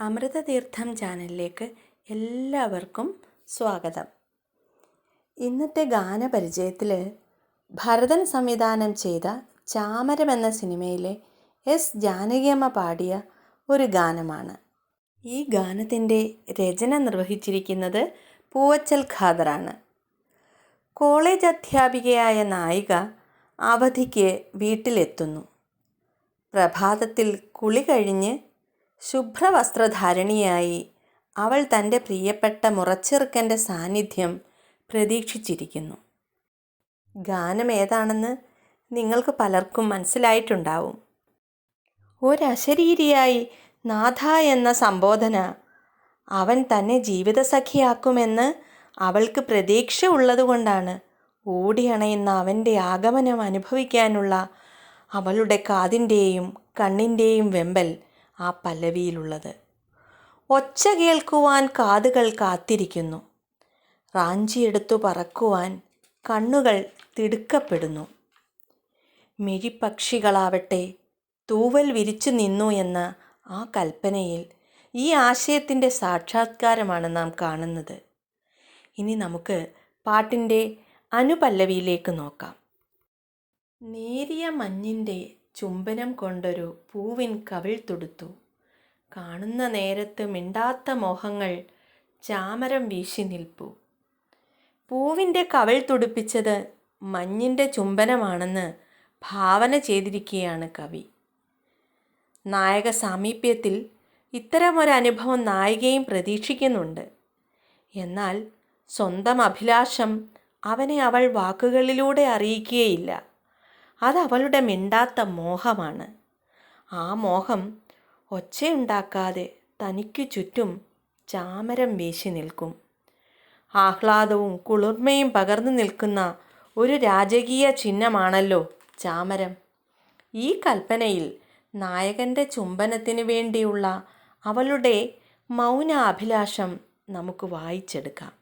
അമൃതതീർത്ഥം ചാനലിലേക്ക് എല്ലാവർക്കും സ്വാഗതം. ഇന്നത്തെ ഗാനപരിചയത്തിൽ ഭരതൻ സംവിധാനം ചെയ്ത ചാമരം എന്ന സിനിമയിലെ എസ് ജാനകിയമ്മ പാടിയ ഒരു ഗാനമാണ്. ഈ ഗാനത്തിന്റെ രചന നിർവഹിച്ചിരിക്കുന്നത് പൂവച്ചൽ ഖാദറാണ്. കോളേജ് അധ്യാപികയായ നായിക അവധിക്ക് വീട്ടിലെത്തുന്നു. പ്രഭാതത്തിൽ കുളി കഴിഞ്ഞ് ശുഭ്രവസ്ത്രധാരിണിയായി അവൾ തന്റെ പ്രിയപ്പെട്ട മുറച്ചെറുക്കന്റെ സാന്നിധ്യം പ്രതീക്ഷിച്ചിരിക്കുന്നു. ഗാനം ഏതാണെന്ന് നിങ്ങൾക്ക് പലർക്കും മനസ്സിലായിട്ടുണ്ടാവും. ഒരശരീരിയായി നാഥ എന്ന സംബോധന അവൻ തന്നെ ജീവിതസഖിയാക്കുമെന്ന് അവൾക്ക് പ്രതീക്ഷ ഉള്ളതുകൊണ്ടാണ് ഓടിയണയുന്ന അവന്റെ ആഗമനം അനുഭവിക്കാനുള്ള അവളുടെ കാതിന്റെയും കണ്ണിന്റെയും വെമ്പൽ ആ പല്ലവിയിലുള്ളത്. ഒച്ച കേൾക്കുവാൻ കാതുകൾ കാത്തിരിക്കുന്നു. റാഞ്ചിയെടുത്തു പറക്കുവാൻ കണ്ണുകൾ തിടുക്കപ്പെടുന്നു. മിഴിപ്പക്ഷികളാവട്ടെ തൂവൽ വിരിച്ചു നിന്നു എന്ന ആ കൽപ്പനയിൽ ഈ ആശയത്തിന്റെ സാക്ഷാത്കാരമാണ് നാം കാണുന്നത്. ഇനി നമുക്ക് പാട്ടിന്റെ അനുപല്ലവിയിലേക്ക് നോക്കാം. നേരിയ മഞ്ഞിന്റെ ചുംബനം കൊണ്ടൊരു പൂവിൻ കവിൾ തൊടുത്തു. കാണുന്ന നേരത്ത് മിണ്ടാത്ത മോഹങ്ങൾ ചാമരം വീശി നിൽപ്പു. പൂവിന്റെ കവിൾ തുടുപ്പിച്ചത് മഞ്ഞിന്റെ ചുംബനമാണെന്ന് ഭാവന ചെയ്തിരിക്കുകയാണ് കവി. നായക സാമീപ്യത്തിൽ ഇത്തരമൊരനുഭവം നായികയും പ്രതീക്ഷിക്കുന്നുണ്ട്. എന്നാൽ സ്വന്തം അഭിലാഷം അവനെ അവൾ വാക്കുകളിലൂടെ അറിയിക്കുകയില്ല അത് അവളുടെ മിണ്ടാത്ത മോഹമാണ്. ആ മോഹം ഒച്ചയുണ്ടാക്കാതെ തനിക്ക് ചുറ്റും ചാമരം വീശി നിൽക്കും. ആഹ്ലാദവും കുളിർമയും പകർന്നു നിൽക്കുന്ന ഒരു രാജകീയ ചിഹ്നമാണല്ലോ ചാമരം. ഈ കൽപ്പനയിൽ നായകന്റെ ചുംബനത്തിനു വേണ്ടിയുള്ള അവളുടെ മൗന അഭിലാഷം നമുക്ക് വായിച്ചെടുക്കാം.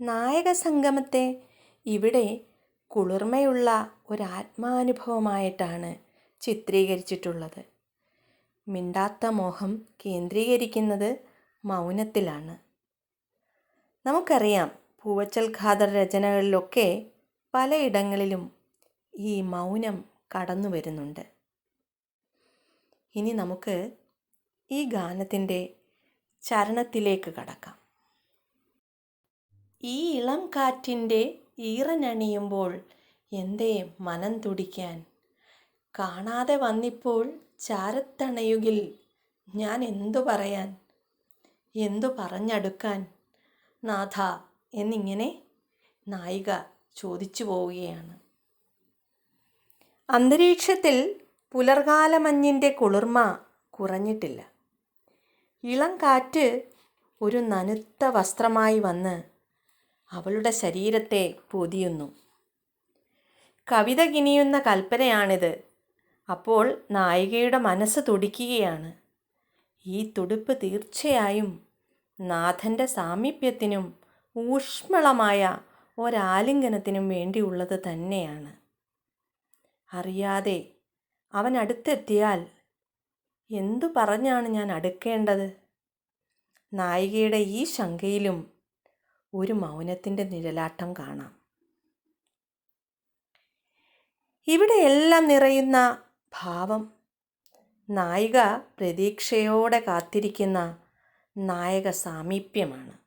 നായക സംഗമത്തെ ഇവിടെ കുളിർമയുള്ള ഒരാത്മാനുഭവമായിട്ടാണ് ചിത്രീകരിച്ചിട്ടുള്ളത്. മിണ്ടാത്ത മോഹം കേന്ദ്രീകരിക്കുന്നത് മൗനത്തിലാണ്. നമുക്കറിയാം പൂവച്ചൽ ഖാദർ രചനകളിലൊക്കെ പലയിടങ്ങളിലും ഈ മൗനം കടന്നു വരുന്നുണ്ട്. ഇനി നമുക്ക് ഈ ഗാനത്തിന്റെ ചരണത്തിലേക്ക് കടക്കാം. ഈ ഇളം കാറ്റിന്റെ ഈറനണിയുമ്പോൾ എന്തേ മനം തുടിക്കാൻ? കാണാതെ വന്നിപ്പോൾ ചാരത്തണയുകിൽ ഞാൻ എന്തു പറയാൻ? എന്തു പറഞ്ഞടുക്കാൻ? നാഥ എന്നിങ്ങനെ നായിക ചോദിച്ചു പോവുകയാണ്. അന്തരീക്ഷത്തിൽ പുലർകാല മഞ്ഞിന്റെ കുളിർമ കുറഞ്ഞിട്ടില്ല. ഇളം കാറ്റ് ഒരു നനുത്ത വസ്ത്രമായി വന്ന് അവളുടെ ശരീരത്തെ പൊതിയുന്നു. കവിത കിനിയുന്ന കൽപ്പനയാണിത്. അപ്പോൾ നായികയുടെ മനസ്സ് തുടിക്കുകയാണ്. ഈ തുടിപ്പ് തീർച്ചയായും നാഥന്റെ സാമീപ്യത്തിനും ഊഷ്മളമായ ഒരാലിംഗനത്തിനും വേണ്ടിയുള്ളത് തന്നെയാണ്. അറിയാതെ അവൻ അടുത്തെത്തിയാൽ എന്തു പറഞ്ഞാണ് ഞാൻ അടുക്കേണ്ടത്? നായികയുടെ ഈ ശങ്കയിലും ഒരു മൗനത്തിന്റെ നിഴലാട്ടം കാണാം. ഇവിടെ എല്ലാം നിറയുന്ന ഭാവം. നായിക പ്രതീക്ഷയോടെ കാത്തിരിക്കുന്ന നായക സാമീപ്യമാണ്.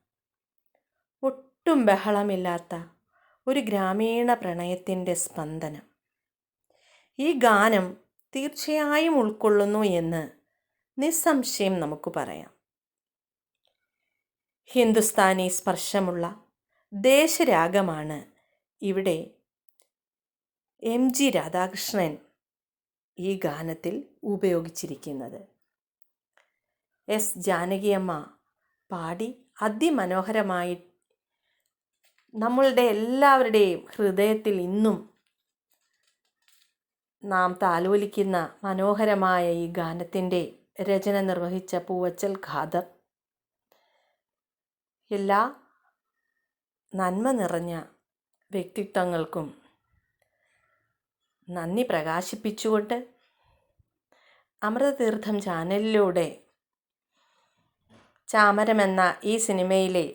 ഒട്ടും ബഹളമില്ലാത്ത ഒരു ഗ്രാമീണ പ്രണയത്തിന്റെ സ്പന്ദനം. ഈ ഗാനം തീർച്ചയായും ഉൾക്കൊള്ളുന്നു എന്ന് നിസ്സംശയം നമുക്ക് പറയാം. ഹിന്ദുസ്ഥാനി സ്പർശമുള്ള ദേശരാഗമാണ് ഇവിടെ എം. ജി. രാധാകൃഷ്ണൻ ഈ ഗാനത്തിൽ ഉപയോഗിച്ചിരിക്കുന്നത്. എസ്. ജാനകിയമ്മ പാടി അതിമനോഹരമായി നമ്മളുടെ എല്ലാവരുടെയും ഹൃദയത്തിൽ ഇന്നും നാം താലോലിക്കുന്ന മനോഹരമായ ഈ ഗാനത്തിന്റെ രചന നിർവഹിച്ച പൂവച്ചൽ ഖാദർ. എല്ലാ നന്മ നിറഞ്ഞ വ്യക്തിത്വങ്ങൾക്കും നന്ദി പ്രകാശിപ്പിച്ചുകൊണ്ട് അമൃതതീർത്ഥം ചാനലിലൂടെ ചാമരം എന്ന ഈ സിനിമയിലെ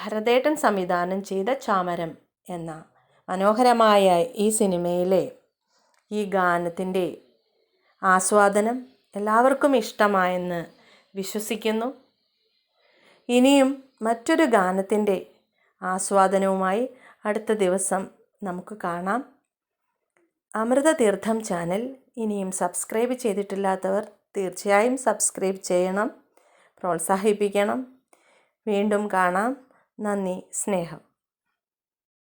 ഭരതേട്ടൻ സംവിധാനം ചെയ്ത ചാമരം എന്ന മനോഹരമായ ഈ സിനിമയിലെ ഈ ഗാനത്തിന്റെ ആസ്വാദനം എല്ലാവർക്കും ഇഷ്ടമായെന്ന് വിശ്വസിക്കുന്നു. ഇനിയും മറ്റൊരു ഗാനത്തിന്റെ ആസ്വാദനവുമായി അടുത്ത ദിവസം നമുക്ക് കാണാം. അമൃതതീർത്ഥം ചാനൽ. ഇനിയും സബ്സ്ക്രൈബ് ചെയ്തിട്ടില്ലാത്തവർ തീർച്ചയായും സബ്സ്ക്രൈബ് ചെയ്യണം പ്രോത്സാഹിപ്പിക്കണം. വീണ്ടും കാണാം. നന്ദി സ്നേഹം.